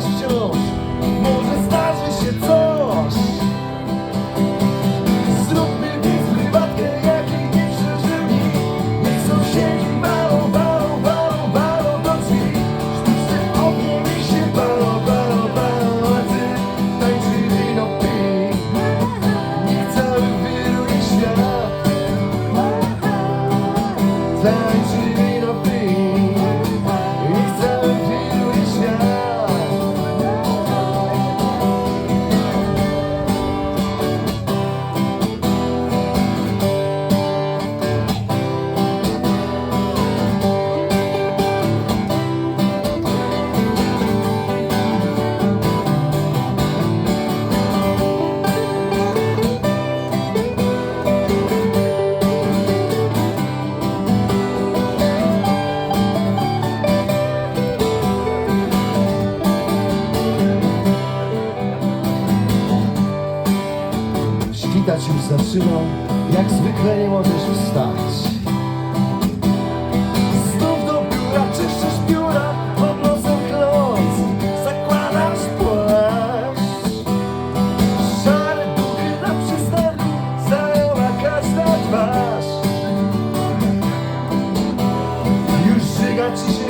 colocar. witać już zaczynam Jak zwykle nie możesz wstać. Znów do biura czyszczysz biura Pod nosem kląc Zakładasz płaszcz. Szare duchy na przystanku Zajęła każda twarz. Już żyga ci się